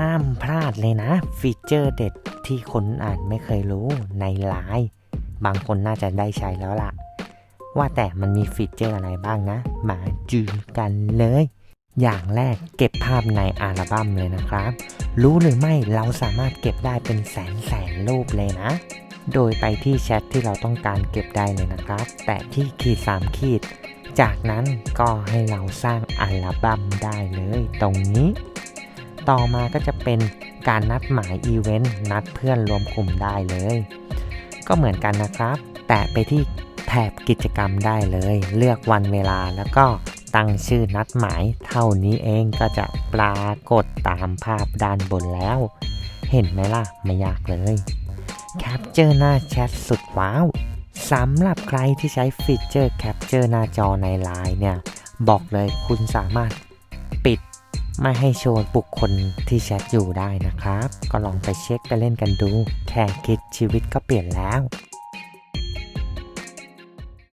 ห้ามพลาดเลยนะ ฟีเจอร์เด็ดที่คนอ่านไม่เคยรู้ในไลน์บางคนน่าจะได้ใช้แล้วล่ะ ว่าแต่มันมีฟีเจอร์อะไรบ้างนะ มาจูกันเลย อย่างแรกเก็บภาพในอัลบั้มเลยนะครับ รู้หรือไม่เราสามารถเก็บได้เป็นแสนแสนรูปเลยนะ โดยไปที่แชทที่เราต้องการเก็บได้เลยนะครับ แตะที่ขีด3ขีด จากนั้นก็ให้เราสร้างอัลบั้มได้เลยตรงนี้ ต่อมาก็จะเป็นการนัดหมายอีเวนต์นัดเพื่อนรวมกลุ่มได้เลย ก็เหมือนกันนะครับ แตะไปที่แถบกิจกรรมได้เลย เลือกวันเวลาแล้วก็ตั้งชื่อนัดหมายเท่านี้เองก็จะปรากฏตามภาพด้านบนแล้ว เห็นไหมล่ะ ไม่ยากเลยแคปเจอร์หน้าแชทสุดว้าวสำหรับใครที่ใช้ฟีเจอร์แคปเจอร์หน้าจอในไลน์เนี่ย บอกเลยคุณสามารถ ไม่ให้โชว์บุคคลที่แชทอยู่ได้นะครับ ก็ลองไปเช็คไปเล่นกันดู แค่คิดชีวิตก็เปลี่ยนแล้ว